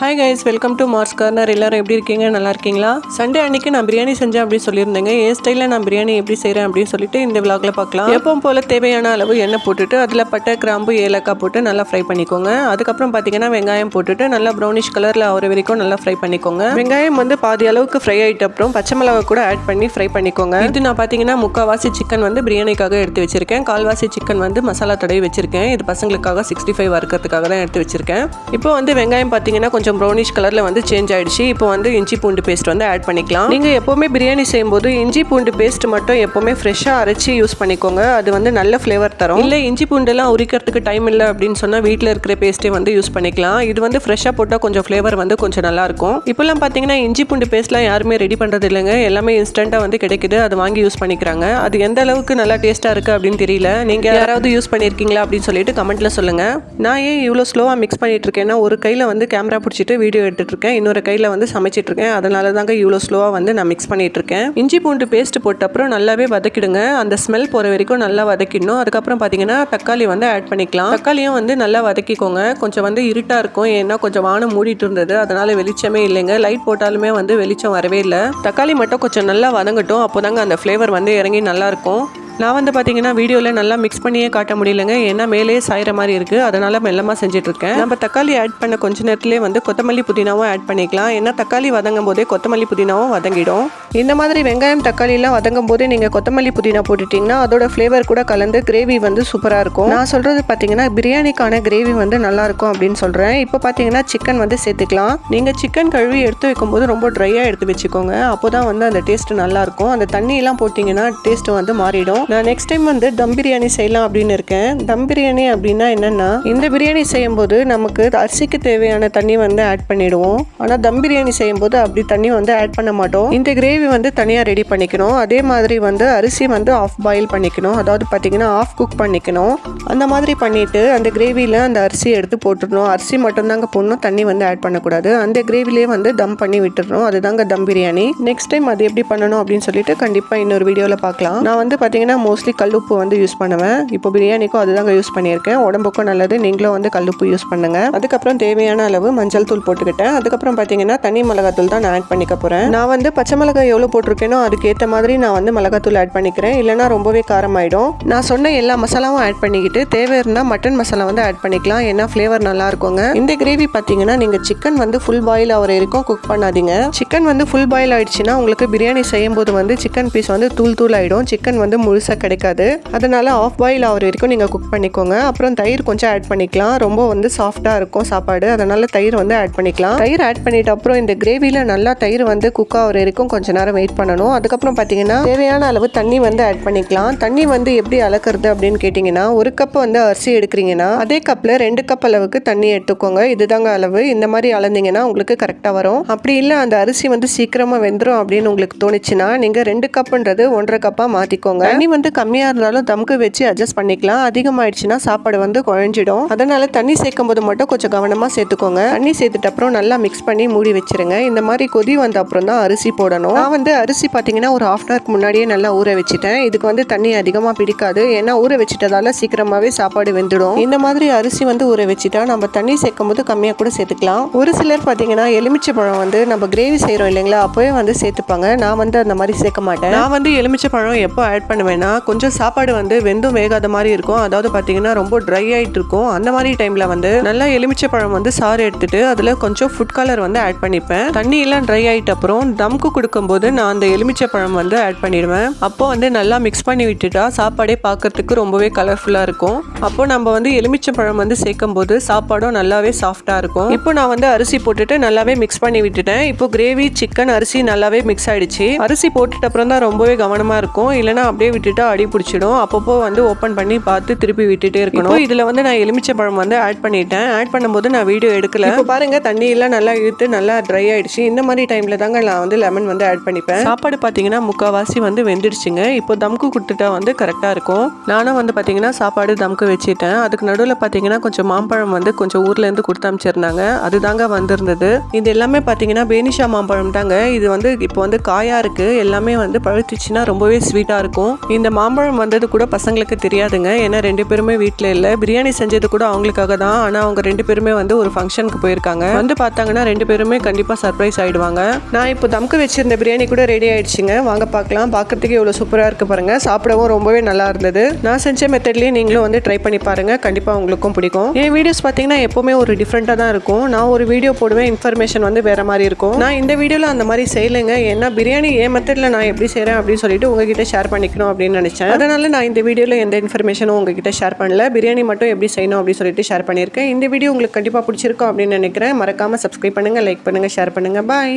Hi guys welcome to Mars Corner எல்லோரும் எப்படி இருக்கீங்க? நல்லா இருக்கீங்களா? சண்டே அன்னைக்கு நான் பிரியாணி செஞ்சேன் அப்படின்னு சொல்லியிருந்தேங்க. ஏ ஸ்டைலில் நான் பிரியாணி எப்படி செய்கிறேன் அப்படின்னு சொல்லிட்டு இந்த விளாகில் பார்க்கலாம். எப்பவும் போல் தேவையான அளவு எண்ணெய் போட்டுட்டு அதில் பட்டை கிராம்பு ஏலக்காய் போட்டு நல்லா ஃப்ரை பண்ணிக்கோங்க. அதுக்கப்புறம் பார்த்தீங்கன்னா வெங்காயம் போட்டுட்டு நல்லா ப்ரௌனிஷ் கலரில் ஆகிற வரைக்கும் நல்லா ஃப்ரை பண்ணிக்கோங்க. வெங்காயம் வந்து பாதி அளவுக்கு ஃப்ரை ஆகிட்ட அப்புறம் பச்சை மிளகா கூட ஆட் பண்ணி ஃப்ரை பண்ணிக்கோங்க. இது நான் பார்த்தீங்கன்னா முக்கால்வாசி சிக்கன் வந்து பிரியாணிக்காக எடுத்து வச்சிருக்கேன். கால்வாசி சிக்கன் வந்து மசாலா தடவி வச்சிருக்கேன். இது பசங்களுக்காக சிக்ஸ்டி ஃபைவ் வறுக்கிறதுக்காக தான் எடுத்து வச்சிருக்கேன். இப்போ வந்து வெங்காயம் பார்த்தீங்கன்னா கொஞ்சம் ப்ரௌனிஷ் கலரில் வந்து சேஞ்ச் ஆகிடுச்சு இப்போ வந்து இஞ்சி பூண்டு பேஸ்ட் வந்து ஆட் பண்ணிக்கலாம். நீங்கள் எப்போவுமே பிரியாணி செய்யும்போது இஞ்சி பூண்டு பேஸ்ட் மட்டும் எப்போவுமே ஃப்ரெஷ்ஷாக அரைச்சி யூஸ் பண்ணிக்கோங்க. அது வந்து நல்ல ஃப்ளேவர் தரும். இல்லை இஞ்சி பூண்டெல்லாம் உரிக்கிறதுக்கு டைம் இல்லை அப்படின்னு சொன்னால் வீட்டில் இருக்கிற பேஸ்ட்டே வந்து யூஸ் பண்ணிக்கலாம். இது வந்து ஃப்ரெஷ்ஷாக போட்டால் கொஞ்சம் ஃப்ளேவர் வந்து கொஞ்சம் நல்லாயிருக்கும் இப்போல்லாம் பார்த்தீங்கன்னா இஞ்சி பூண்டு பேஸ்ட்லாம் யாருமே ரெடி பண்ணுறது இல்லைங்க. எல்லாமே இன்ஸ்டண்ட்டாக வந்து கிடைக்குது. அது வாங்கி யூஸ் பண்ணிக்கிறாங்க. அது எந்த அளவுக்கு நல்லா டேஸ்ட்டாக இருக்குது அப்படின்னு தெரியல. நீங்கள் யாராவது யூஸ் பண்ணியிருக்கீங்களா அப்படின்னு சொல்லிட்டு கமெண்ட்டில் சொல்லுங்கள் நான் ஏன் இவ்வளோ ஸ்லோவாக மிக்ஸ் பண்ணிகிட்டு இருக்கேன்னா ஒரு கையில் வந்து கேமரா பிடிச்சி வச்சுட்டு வீடியோ எடுத்துட்டு இருக்கேன் இன்னொரு கையில் வந்து சமைச்சிட்டு இருக்கேன் அதனால தாங்க இவ்வளோ ஸ்லோவாக வந்து நான் மிக்ஸ் பண்ணிகிட்ருக்கேன் இருக்கேன் இஞ்சி பூண்டு பேஸ்ட் போட்ட அப்புறம் நல்லாவே வதக்கிடுங்க. அந்த ஸ்மெல் போகிற வரைக்கும் நல்லா வதக்கிடணும். அதுக்கப்புறம் பார்த்தீங்கன்னா தக்காளி வந்து ஆட் பண்ணிக்கலாம். தக்காளியும் வந்து நல்லா வதக்கிக்கோங்க. கொஞ்சம் வந்து இருட்டாக இருக்கும். ஏன்னா கொஞ்சம் வானம் மூடிட்டு இருந்தது. அதனால் வெளிச்சமே இல்லைங்க. லைட் போட்டாலுமே வந்து வெளிச்சம் வரவே இல்லை. தக்காளி மட்டும் கொஞ்சம் நல்லா வதங்கட்டும். அப்போதாங்க அந்த ஃப்ளேவர் வந்து இறங்கி நல்லாயிருக்கும் நான் வந்து பார்த்தீங்கன்னா வீடியோவில் நல்லா மிக்ஸ் பண்ணியே காட்ட முடியலங்க. ஏன்னா மேலேயே சாயிற மாதிரி இருக்குது அதனால் மெல்லமாக செஞ்சிட்ருக்கேன். நம்ம தக்காளி ஆட் பண்ண கொஞ்ச நேரத்துலேயே வந்து கொத்தமல்லி புதினாவும் ஆட் பண்ணிக்கலாம். ஏன்னா தக்காளி வதங்கும் போதே கொத்தமல்லி புதினாவும் வதங்கிடும். இந்த மாதிரி வெங்காயம் தக்காளிலாம் வதங்கும் போதே நீங்கள் கொத்தமல்லி புதினா போட்டுட்டிங்கன்னா அதோட ஃப்ளேவர் கூட கலந்து கிரேவி வந்து சூப்பராக இருக்கும். நான் சொல்கிறது பார்த்தீங்கன்னா பிரியாணிக்கான கிரேவி வந்து நல்லாயிருக்கும் அப்படின்னு சொல்கிறேன் இப்போ பார்த்தீங்கன்னா சிக்கன் வந்து சேர்த்துக்கலாம். நீங்கள் சிக்கன் கழுவி எடுத்து வைக்கும்போது ரொம்ப ட்ரையாக எடுத்து வச்சுக்கோங்க. அப்போ தான் வந்து அந்த டேஸ்ட் நல்லாயிருக்கும் அந்த தண்ணியெல்லாம் போட்டிங்கன்னா டேஸ்ட்டு வந்து மாறிடும். நான் நெக்ஸ்ட் டைம் வந்து தம் பிரியாணி செய்யலாம் அப்படின்னு இருக்கேன். தம் பிரியாணி அப்படின்னா என்னென்னா இந்த பிரியாணி செய்யும்போது நமக்கு அரிசிக்கு தேவையான தண்ணி வந்து ஆட் பண்ணிடுவோம். ஆனால் தம் பிரியாணி செய்யும்போது அப்படி தண்ணி வந்து ஆட் பண்ண மாட்டோம். இந்த கிரேவி வந்து தனியாக ரெடி பண்ணிக்கணும். அதே மாதிரி வந்து அரிசி வந்து ஆஃப் பாயில் பண்ணிக்கணும். அதாவது பார்த்தீங்கன்னா ஆஃப் குக் பண்ணிக்கணும். அந்த மாதிரி பண்ணிவிட்டு அந்த கிரேவியில் அந்த அரிசி எடுத்து போட்டுடணும். அரிசி மட்டும்தாங்க போடணும். தண்ணி வந்து ஆட் பண்ணக்கூடாது. அந்த கிரேவிலே வந்து தம் பண்ணி விட்டுடணும். அதுதாங்க தம் பிரியாணி. நெக்ஸ்ட் டைம் அது எப்படி பண்ணணும் அப்படின்னு சொல்லிட்டு கண்டிப்பாக இன்னொரு வீடியோவில் பார்க்கலாம் நான் வந்து பார்த்தீங்கன்னா மோஸ்ட்லி கல்லுப்பு வந்து யூஸ் பண்ணுவேன். இப்போ பிரியாணிக்கும் அதுதாங்க யூஸ் பண்ணியிருக்கேன். உடம்புக்கும் நல்லது. நீங்களும் வந்து கல்லுப்பு யூஸ் பண்ணுங்க. அதுக்கப்புறம் தேவையான அளவு மஞ்சள் தூள் போட்டுக்கிட்டேன். அதுக்கப்புறம் பார்த்தீங்கன்னா தனி மிளகாத்தூள் தான் நான் ஆட் பண்ணிக்க போகிறேன் நான் வந்து பச்சை மிளகாய் எவ்வளோ போட்டிருக்கேனோ அதுக்கேற்ற மாதிரி நான் வந்து மிளகாத்தூள் ஆட் பண்ணிக்கிறேன். இல்லைனா ரொம்பவே காரமாயிடும். நான் சொன்ன எல்லா மசாலாவும் ஆட் பண்ணிக்கிட்டு தேவை இருந்தால் மட்டன் மசாலா வந்து ஆட் பண்ணிக்கலாம். ஏன்னா ஃப்ளேவர் நல்லா இருக்குங்க. இந்த கிரேவி பார்த்தீங்கன்னா நீங்கள் சிக்கன் வந்து ஃபுல் பாயில் ஆகிற வரைக்கும் குக் பண்ணாதீங்க. சிக்கன் வந்து ஃபுல் பாயில் ஆயிடுச்சுன்னா உங்களுக்கு பிரியாணி செய்யும் போது வந்து சிக்கன் பீஸ் வந்து தூள் தூள் ஆகிடும் சிக்கன் வந்து பெருசாக கிடைக்காது. அதனால் ஆஃப் பாயில் ஆகிற வரைக்கும் நீங்கள் குக் பண்ணிக்கோங்க. அப்புறம் தயிர் கொஞ்சம் ஆட் பண்ணிக்கலாம். ரொம்ப வந்து சாஃப்டாக இருக்கும் சாப்பாடு. அதனால் தயிர் வந்து ஆட் பண்ணிக்கலாம். தயிர் ஆட் பண்ணிட்ட அப்புறம் இந்த கிரேவியில் நல்லா தயிர் வந்து குக் ஆகிற வரைக்கும் கொஞ்ச நேரம் வெயிட் பண்ணணும். அதுக்கப்புறம் பார்த்தீங்கன்னா தேவையான அளவு தண்ணி வந்து ஆட் பண்ணிக்கலாம். தண்ணி வந்து எப்படி அளக்குறது அப்படின்னு கேட்டிங்கன்னா ஒரு கப் வந்து அரிசி எடுக்கிறீங்கன்னா அதே கப்பில் ரெண்டு கப் அளவுக்கு தண்ணி எடுத்துக்கோங்க. இதுதாங்க அளவு. இந்த மாதிரி அளந்தீங்கன்னா உங்களுக்கு கரெக்டாக வரும். அப்படி இல்லை அந்த அரிசி வந்து சீக்கிரமாக வெந்துடும் அப்படின்னு உங்களுக்கு தோணுச்சுன்னா நீங்கள் ரெண்டு கப்புன்றது ஒன்றரை கப்பாக மாற்றிக்கோங்க தண்ணி வந்து கம்மியாக இருந்தாலும் தம்க்கு வச்சு அட்ஜஸ்ட் பண்ணிக்கலாம். அதிகமாயிடுச்சுன்னா சாப்பாடு வந்து குழஞ்சிடும் அதனால தண்ணி சேர்க்கும் போது மட்டும் கொஞ்சம் கவனமாக சேர்த்துக்கோங்க. தண்ணி சேர்த்துட்ட அப்புறம் நல்லா மிக்ஸ் பண்ணி மூடி வச்சிருங்க. இந்த மாதிரி கொதி வந்த அப்புறம் தான் அரிசி போடணும். நான் வந்து அரிசி பார்த்தீங்கன்னா ஒரு ஹாஃப் அன் ஹவர்க்கு முன்னாடியே நல்லா ஊற வச்சுட்டேன். இதுக்கு வந்து தண்ணி அதிகமாக பிடிக்காது. ஏன்னா ஊற வச்சுட்டதால சீக்கிரமாகவே சாப்பாடு வெந்துடும். இந்த மாதிரி அரிசி வந்து ஊற வச்சுட்டா நம்ம தண்ணி சேர்க்கும் போது கம்மியாக கூட சேர்த்துக்கலாம். ஒரு சிலர் பார்த்தீங்கன்னா எலுமிச்சை பழம் வந்து நம்ம கிரேவி செய்கிறோம் இல்லைங்களா? அப்போவே வந்து சேர்த்துப்பாங்க. நான் வந்து அந்த மாதிரி சேர்க்க மாட்டேன். நான் வந்து எலுமிச்சை பழம் எப்போ ஆட் பண்ணுவேன்னா கொஞ்சம் சாப்பாடு வந்து வெந்தும் வேகாத மாதிரி இருக்கும். அதாவது பார்த்தீங்கன்னா ரொம்ப ட்ரை ஆகிட்டு இருக்கும். அந்த மாதிரி டைமில் வந்து நல்லா எலுமிச்சை பழம் வந்து சாறு எடுத்துட்டு அதில் கொஞ்சம் ஃபுட் கலர் வந்து ஆட் பண்ணிப்பேன். தண்ணி எல்லாம் ட்ரை ஆகிட்ட அப்புறம் தம்க்கு கொடுக்கும்போது நான் அந்த எலுமிச்சை பழம் வந்து ஆட் பண்ணிடுவேன். அப்போ வந்து நல்லா மிக்ஸ் பண்ணி விட்டுட்டா சாப்பாடே பார்க்கறதுக்கு ரொம்பவே கலர்ஃபுல்லாக இருக்கும். அப்போ நம்ம வந்து எலுமிச்சை பழம் வந்து சேர்க்கும் போது சாப்பாடும் நல்லாவே சாஃப்டாக இருக்கும். இப்போ நான் வந்து அரிசி போட்டுட்டு நல்லாவே மிக்ஸ் பண்ணி விட்டுட்டேன். இப்போ கிரேவி சிக்கன் அரிசி நல்லாவே மிக்ஸ் ஆயிடுச்சு. அரிசி போட்டுட்ட அப்புறம் தான் ரொம்பவே கவனமாக இருக்கும். இல்லைனா அப்படியே விட்டுட்டா அடி பிடிச்சிடும். அப்பப்போ வந்து ஓப்பன் பண்ணி பார்த்து திருப்பி விட்டுட்டே இருக்கணும். இதில் வந்து நான் எலுமிச்சை பழம் வந்து ஆட் பண்ணிட்டேன். ஆட் பண்ணும்போது நான் வீடியோ எடுக்கல. இப்போ பாருங்க தண்ணி எல்லாம் நல்லா இழுத்து நல்லா ட்ரை ஆயிடுச்சு. இந்த மாதிரி டைம்ல தாங்க நான் வந்து லெமன் வந்து ஆட் பண்ணிப்பேன். சாப்பாடு பார்த்தீங்கன்னா முக்கால்வாசி வந்து வெந்துடுச்சுங்க. இப்போ தம்க்கு கொடுத்துட்டா வந்து கரெக்டாக இருக்கும். நானும் வந்து பார்த்தீங்கன்னா சாப்பாடு தம்க்கு வச்சுட்டேன். அதுக்கு நடுவில் பார்த்தீங்கன்னா கொஞ்சம் மாம்பழம் வந்து கொஞ்சம் ஊர்லேருந்து கொடுத்து அமைச்சிருந்தாங்க அதுதாங்க வந்திருந்தது. இது எல்லாமே பார்த்தீங்கன்னா பேனிஷா மாம்பழம் தாங்க. இது வந்து இப்போ வந்து காயாக இருக்குது எல்லாமே வந்து பழுத்துச்சுன்னா ரொம்பவே ஸ்வீட்டாக இருக்கும். இந்த மாம்பழம் வந்தது கூட பசங்களுக்கு தெரியாதுங்க. ஏன்னா ரெண்டு பேருமே வீட்டில் இல்லை. பிரியாணி செஞ்சது கூட அவங்களுக்காக தான். ஆனால் அவங்க ரெண்டு பேருமே வந்து ஒரு ஃபங்க்ஷனுக்கு போயிருக்காங்க. வந்து பார்த்தாங்கன்னா ரெண்டு பேருமே கண்டிப்பாக சர்ப்ரைஸ் ஆகிடுவாங்க நான் இப்போ தம்க்கு வச்சிருந்த பிரியாணி கூட ரெடி ஆயிடுச்சுங்க. வாங்க பார்க்கலாம் பார்க்குறதுக்கு எவ்வளோ சூப்பராக இருக்கு பாருங்க. சாப்பிடவும் ரொம்பவே நல்லா இருந்தது. நான் செஞ்ச மெத்தட்லேயே நீங்களும் வந்து ட்ரை பண்ணி பாருங்க. கண்டிப்பாக உங்களுக்கும் பிடிக்கும். என் வீடியோஸ் பார்த்தீங்கன்னா எப்போவுமே ஒரு டிஃப்ரெண்ட்டாக தான் இருக்கும். நான் ஒரு வீடியோ போடுவேன் இன்ஃபர்மேஷன் வந்து வேற மாதிரி இருக்கும். நான் இந்த வீடியோவில் அந்த மாதிரி செய்யலைங்க. ஏன்னா பிரியாணி என் மெத்தடில் நான் எப்படி செய்கிறேன் அப்படின்னு சொல்லிட்டு உங்ககிட்ட ஷேர் பண்ணிக்கணும் அப்படின்னு அப்படின்னு நினச்சேன். அதனால் நான் இந்த வீடியோவில் எந்த இன்ஃபர்மேஷனும் உங்ககிட்ட ஷேர் பண்ணல. பிரியாணி மட்டும் எப்படி செய்யணும் அப்படின்னு சொல்லிட்டு ஷேர் பண்ணியிருக்கேன். இந்த வீடியோ உங்களுக்கு கண்டிப்பாக பிடிச்சிருக்கும் அப்படின்னு நினைக்கிறேன். மறக்காமல் சப்ஸ்கிரைப் பண்ணுங்கள் லைக் பண்ணுங்கள் ஷேர் பண்ணுங்கள் பாய்